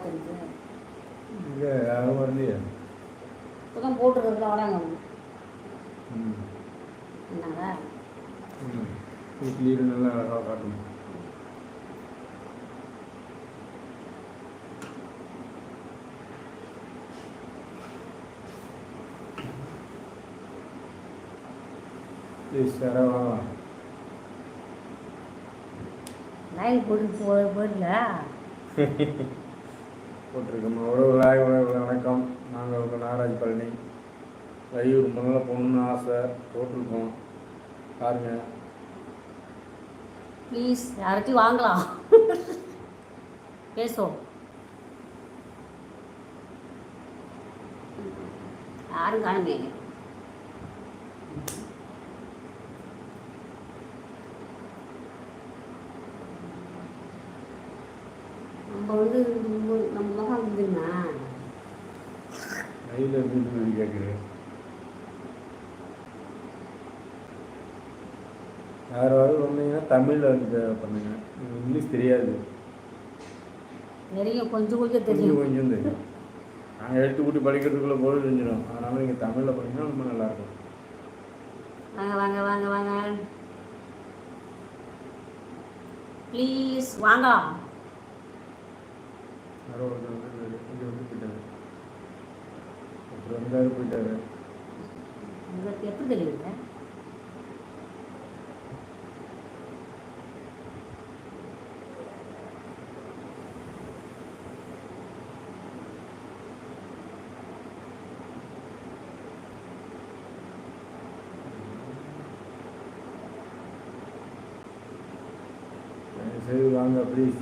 தெரிஞ்சு இங்கே யாரும் வரலையே. போட்டுருக்குறதுல வராங்க என்னங்க ம். வீட்லேயும் நல்லா அழகாக காட்டணும் லைன் போட்டு போயிடல? போட்டிருக்கோம். உறவுகளாய் உறவுகளை வணக்கம். நாங்கள் உங்கள் நாகராஜ் பழனி. லைவ் ரொம்ப நாளாக போகணுன்னு ஆசை போட்டிருக்கோம் பாருங்க. ப்ளீஸ் யாராச்சும் வாங்கலாம். பேசுவோம். யாரும் காணுமே நம்ம வந்து நம்ம- முகம் வந்துருங்க லைவில் இருந்து கேட்குறேன் யாராவது வந்தீங்கன்னா தமிழில் வந்து பண்ணுங்க. இங்கிலீஷ் தெரியாது. தெரியும் கொஞ்சம் கொஞ்சம் தெரியும். கொஞ்சம் தெரியும். நாங்கள் எழுத்து கூட்டி படிக்கிறதுக்குள்ளே பொழுது செஞ்சிடும் அதனால் நீங்கள் தமிழில் படிங்கன்னா ரொம்ப நல்லாயிருக்கும். வாங்க வாங்க வாங்க வாங்க. ப்ளீஸ் வாங்கலாம் யாரோ ஒருத்தர் வந்து இங்கே வந்து போயிட்டாரு ஒருத்தர் வந்தாரு போயிட்டாரு உங்களுக்கு எப்படி தெரியுங்க தயவு செய்து வாங்க ப்ளீஸ்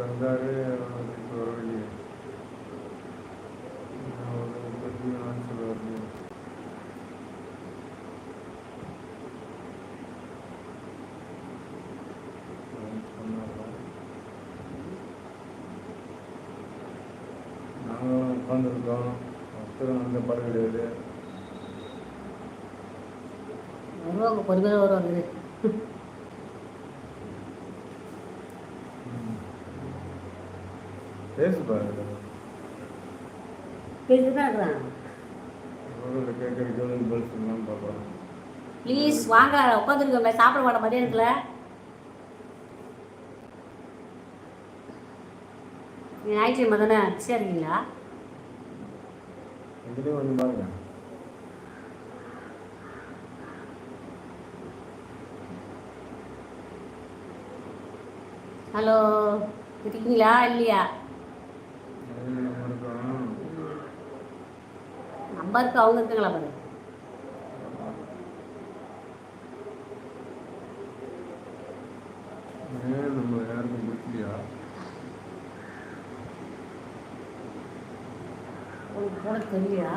வந்தாரு இப்போ வரவில்லையே ஒரு முப்பத்தி நாலு சொல்லுவாரு நாங்களும் உட்காந்துருக்கோம் அப்புறம் அந்த படம் கிடையாது வருவாங்க பொறுமையாக வருவாங்க பேசு பாருங்க ப்ளீஸ் வாங்க உட்காந்துருக்கோமே சாப்பிட மாட்ட மாதிரியே இருக்குல்ல ஞாயிற்றுக்கிழமை தானே பிஸியாக இருக்கீங்களா? எங்கிட்டயும் வந்து பாருங்க. ஹலோ இருக்கீங்களா இல்லையா? நம்பருக்கு அவங்க இருக்குங்களா பாரு ஏன் நம்ம யாருக்கும் பிடிக்கலையா உங்களுக்கு போட தெரியலையா?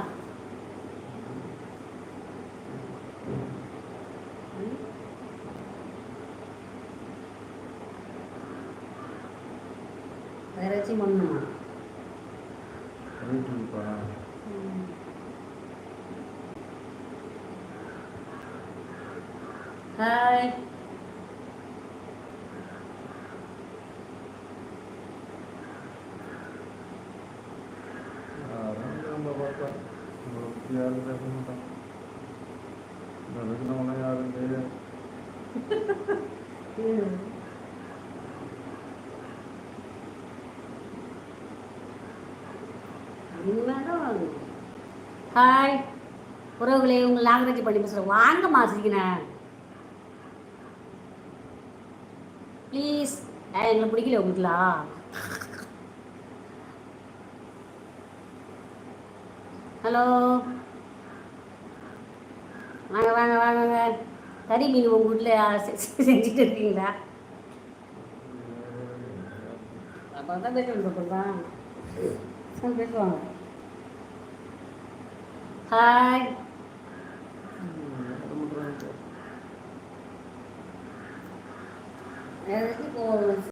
வேற ஏதாச்சும் பண்ணணுமா? ஹாய் யாரும் பேச யாரும் தெரியாது ஹாய் உறவுகளே உங்கள் நாகராஜ் பண்ணி பேசுகிறேன் வாங்கம்மா சீக்கிரம் ப்ளீஸ். எங்களை பிடிக்கல உங்களுக்குலாம் ஹலோ? வாங்க வாங்க வாங்க வாங்க. கறி மீன் உங்கள் வீட்டில் செஞ்சுட்டு இருக்கீங்களா? அப்போ தான் பேசுவாங்க தான். பேசுவாங்க. ஹாய் யாரும் பண்றாங்க. எதுக்கு இப்போ